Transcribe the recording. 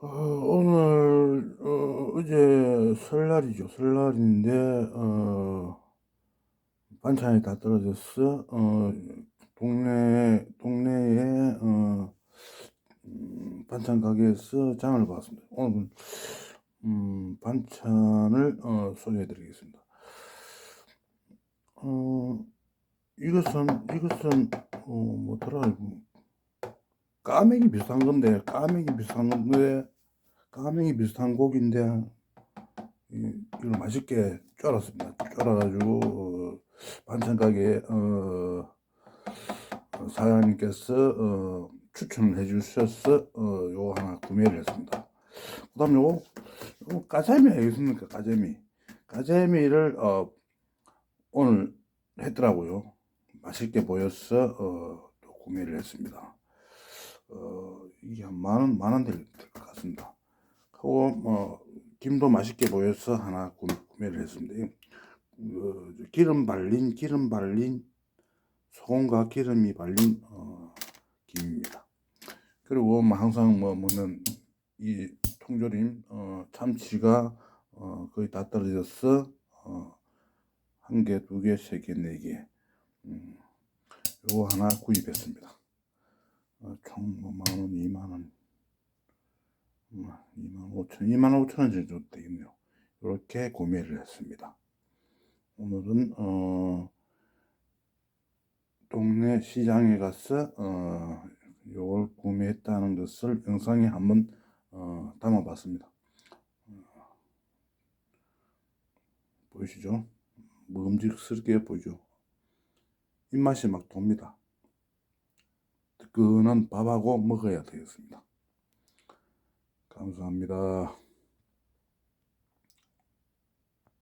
어, 오늘 어, 어제 설날이죠. 설날인데 어, 반찬이 다 떨어졌어. 어, 동네 동네에 어, 음, 반찬 가게에서 장을 봤습니다. 오늘 음, 반찬을 어, 소개해드리겠습니다. 어, 이것은 이것은 어, 뭐더라 이거 까맹이 비슷한 건데 까맹이 비슷한 건데 까맹이 비슷한 이- 이걸 맛있게 쫄았습니다. 쫄아가지고 어, 반찬 가게 어, 어, 사장님께서 어, 추천을 해주셔서 어, 요거 하나 구매를 했습니다. 그다음 요거, 요거 까자미 알겠습니까? 까자미 까자미를 어, 오늘 했더라고요. 맛있게 보여서 어, 또 구매를 했습니다. 어, 이게 한 만원, 만원 될 것 같습니다. 그리고 뭐, 김도 맛있게 보여서 하나 구매, 구매를 했습니다. 이, 어, 기름 발린, 기름 발린, 소금과 기름이 발린, 어, 김입니다. 그리고 뭐 항상 뭐 먹는 이 통조림, 어, 참치가, 어, 거의 다 떨어져서, 어, 한 개, 두 개, 세 개, 네 개, 음, 요거 하나 구입했습니다. 어, 총뭐 만원, 이만원, 음, 이만 오천, 이만 오천 원 정도 되겠네요. 이렇게 구매를 했습니다. 오늘은 어, 동네 시장에 가서 어, 요걸 구매했다는 것을 영상에 한번 어, 담아봤습니다. 어, 보이시죠? 먹음직스럽게 보이죠? 입맛이 막 돕니다. 뜨끈한 밥하고 먹어야 되겠습니다. 감사합니다.